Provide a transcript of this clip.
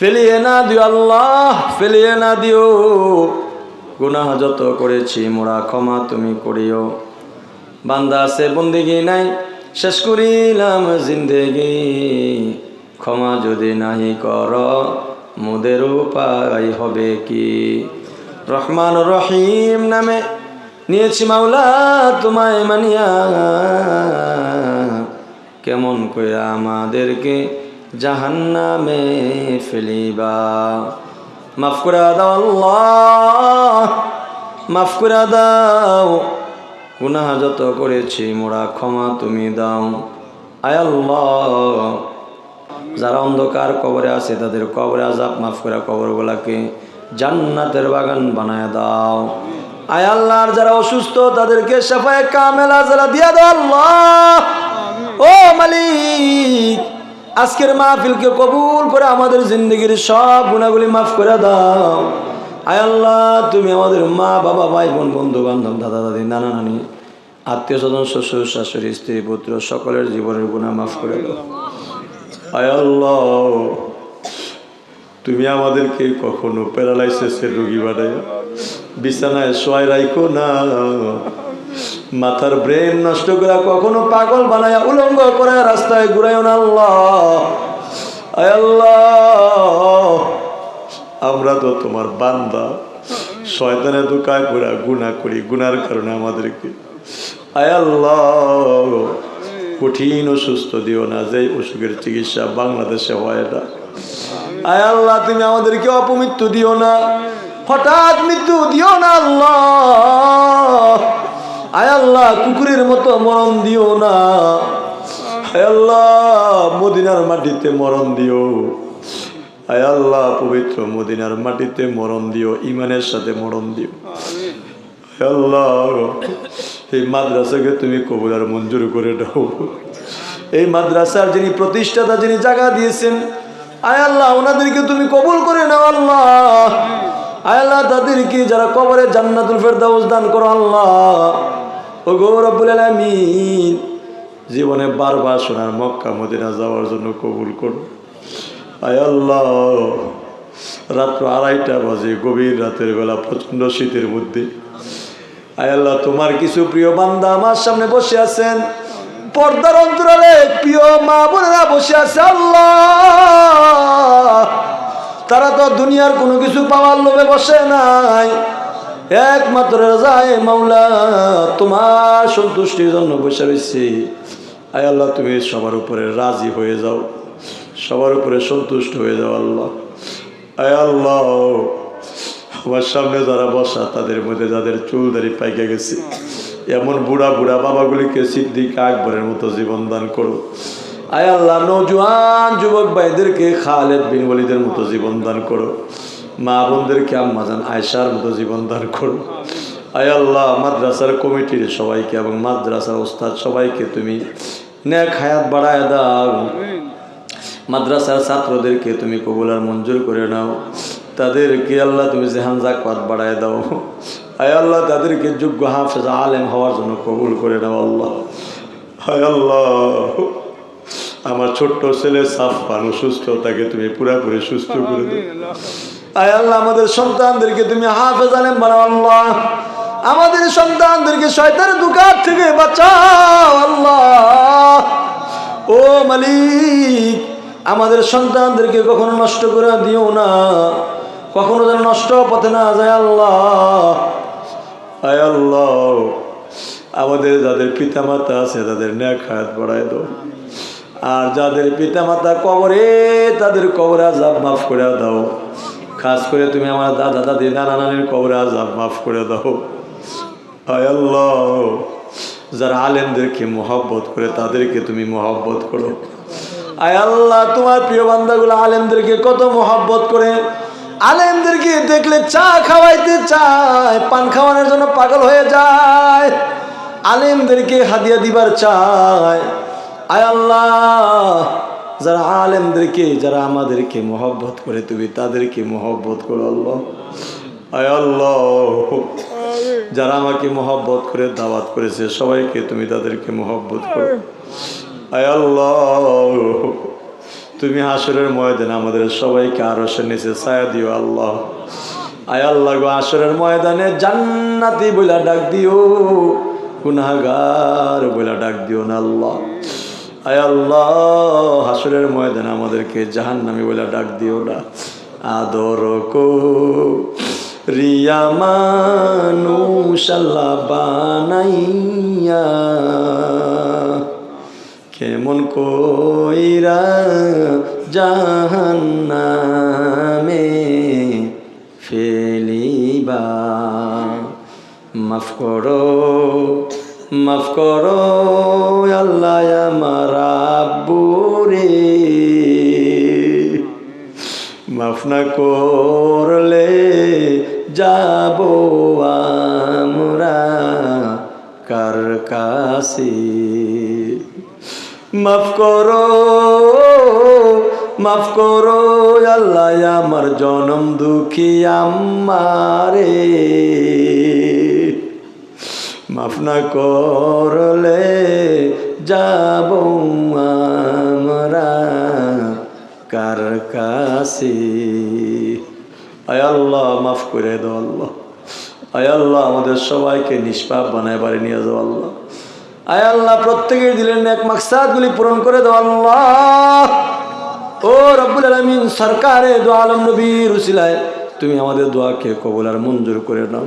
ফেলিয়ে না দিও আল্লাহ, ফেলিয়ে না দিও। গুনাহ যত করেছি মোরা ক্ষমা তুমি করিও। বান্দা আছে, বন্দিগি নাই, শেষ করিলাম জিন্দেগি। ক্ষমা যদি নাহি কর, মোদের উপায় হবে কি? রহমান রহিম নামে নিয়েছি মাওলা তোমায় মানিয়া। কেমন করে আমাদেরকে জাহান্নামে ফেলিবা। মাফ করে দাও আল্লাহ, মাফ করে দাও। গুনাহ যত করেছি, মোরা ক্ষমা তুমি দাও। আয় আল্লাহ, যারা অন্ধকার কবরে আছে, তাদের কবরে আজাব মাফ করে কবরগুলাকে জান্নাতের বাগান বানায় দাও। আয় যারা অসুস্থ, তাদেরকে সাফায় কামেলা যারা দিয়া দাও আল্লাহ। ও মালিক আজকের মাহফিলকে কবুল করে আমাদের জিন্দগির সব গুণাগুলি মাফ করে দাও। আয় আল্লাহ, তুমি আমাদের মা, বাবা, ভাই, বোন বন্ধু বান্ধব দাদা, দাদি, নানা, নানি, আত্মীয় স্বজন, শ্বশুর, শাশুড়ি, স্ত্রী, পুত্র, সকলের জীবনের গুণা মাফ করে দাও। আয় আল্লাহ, তুমি আমাদেরকে কখনো প্যারালাইসিসের রোগী বানায় বিছানায় শোয় রাখো না। মাথার ব্রেন নষ্ট করে কখনো পাগল বানায় উলঙ্গ করে রাস্তায় ঘুরাইও না আল্লাহ। আল্লাহ। আমরা তো তোমার বান্দা। শয়তানে দোকায় ঘোরা গুণা করি, গুনার কারণে আমাদেরকে। আল্লাহ। কঠিন অসুস্থ দিও না যে অসুখের চিকিৎসা বাংলাদেশে হয় না। আয় আল্লাহ, তুমি আমাদেরকে অপমৃত্যু দিও না। হঠাৎ মৃত্যু দিও না আল্লাহ। আয় আল্লাহ, কুকুরের মতো মরণ দিও না। আয় আল্লাহ, মদিনার মাটিতে মরণ দিও। আয় আল্লাহ, পবিত্র মদিনার মাটিতে মরণ দিও, ইমানের সাথে মরণ দিও। আল্লাহ, এই মাদ্রাসাকে তুমি কবুল আর মঞ্জুর করে দাও। এই মাদ্রাসার যিনি প্রতিষ্ঠাতা, যিনি জায়গা দিয়েছেন আয় আল্লাহ, ওনাদেরকে তুমি কবুল করে নাও আল্লাহ। আয় আল্লাহ, তাদেরকে যারা কবরে জান্নাতুল ফেরদাউস দান করো আল্লাহ। ও গৌরবুল আলামিন। জীবনে বারবার শোনার মক্কা, মদিনা যাওয়ার জন্য কবুল করো আয় আল্লাহ, রাত্র আড়াইটা বাজে, গভীর রাতের বেলা, প্রচণ্ড শীতের মধ্যে। আয় আল্লাহ, তোমার কিছু প্রিয় বান্দা আমার সামনে বসে আছেন। পর্দার অন্তরালে প্রিয় মা বোনেরা বসে আছে, আল্লাহ। তারা তো দুনিয়ার কোনো কিছু পাওয়ার লোভে বসে নাই। একমাত্র যায় মাওলা, তোমার সন্তুষ্টির জন্য বসে রয়েছি আয় আল্লাহ, তুমি সবার উপরে রাজি হয়ে যাও, সবার উপরে সন্তুষ্ট হয়ে যাও আল্লাহ। আয় আল্লাহ, আমার সামনে যারা বসা, তাদের মধ্যে যাদের চুল দাড়ি পাইকে গেছে, এমন বুড়া বুড়া বাবাগুলিকে সিদ্দিক আকবরের মতো জীবন দান করো। আয় আল্লাহ, নজওয়ান যুবক ভাইদেরকে খালেদ বিন ওয়ালিদের মতো জীবন দান করো। মা বোনদেরকে আম্মাজান আয়সার মতো জীবন দান করো। আয় আল্লাহ, মাদ্রাসার কমিটির সবাইকে এবং মাদ্রাসার ওস্তাদ সবাইকে তুমি নেক হায়াত বাড়ায় দাও। মাদ্রাসার ছাত্রদেরকে তুমি কবুলার মঞ্জুর করে নাও। তাদেরকে আল্লাহ তুমি জেহান জাকাত বাড়ায় দাও। আয় আল্লাহ, তাদেরকে যোগ্য হাফেজ আলেম হওয়ার জন্য কবুল করে নাও আল্লাহ। হায় আল্লাহ, আমার ছোট্ট ছেলে সাফান সুস্থ তাকে তুমি পুরাপুরি সুস্থ করে দাও। আয় আল্লাহ, আমাদের সন্তানদেরকে তুমি হাফেজ আলেম বানাও আল্লাহ। আমাদের সন্তানদেরকে শয়তানের দোকান থেকে বাঁচাও আল্লাহ। ও মালিক, আমাদের সন্তানদেরকে কখনো নষ্ট করে দিও না। কখনো যেন নষ্ট পথে না যায় আল্লাহ। আয় আল্লাহ, আমাদের যাদের পিতামাতা আছে, তাদের ন্যাক হায়াত বাড়ায় দাও। আর যাদের পিতামাতা কবরে, তাদের কবরে আজাব মাফ করে দাও। খাস করে তুমি আমার দাদা দাদি নানা নানির কবরে আজাব মাফ করে দাও। আল্লাহ। যারা আলেমদেরকে মহব্বত করে, তাদেরকে তুমি মোহব্বত করো। আয় আল্লাহ, তোমার প্রিয় বান্দাগুলো আলেমদেরকে কত মোহব্বত করে। আলেমদেরকে দেখলে চা খাওয়াইতে চায়, পান খাওয়ানোর জন্য পাগল হয়ে যায়। আলেমদেরকে হাদিয়া দিবার চায়। আয় আল্লাহ। যারা আলেমদেরকে, যারা আমাদেরকে মহব্বত করে, তুমি তাদেরকে মোহব্বত করো, আল্লাহ। আয় যারা আমাকে মহব্বত করে, দাওয়াত করেছে, সবাইকে তুমি তাদেরকে মোহব্বত করো। আয় তুমি হাসরের ময়দানে আমাদের সবাইকে আরও সে নিচে ছায়া দিও, আল্লাহ। আয় আল্লাহ গো আসরের ময়দানে জান্নাতি বইলা ডাক দিও, গুনাহগার বইলা ডাক দিও না, আল্লাহ। আয় আল্লাহ, হাসরের ময়দানে আমাদেরকে জাহান্নামি বইলা ডাক দিও না। আদর কো রিয়া মানুষ আল্লাহ বানাইয়া। কেমন কইরা জাহান্নামে ফেলিবা? মাফ করো। মাফ করো আল্লাহ আমার আব্বুরে। মাফ না করলে যাব আমরা কার কাছে? মাফ করো মাফ করো আল্লাহ আমার জনম দুঃখী আমারে মাফ না করলে যাব আমরা কার কাছে? আল্লাহ, মাফ করে দাও আল্লাহ। আল্লাহ, আমাদের সবাইকে নিষ্পাপ বানায় বাড়ি নিয়ে যাও আল্লাহ। আল্লাহ প্রত্যেকের দিলেন এক মাকসাদগুলি পূরণ করে দাও আল্লাহ। ও রব্বুল আলমিন, সরকারে দো আলম নবীর উসিলায়। তুমি আমাদের দোয়াকে কবুল আর মঞ্জুর করে নাও।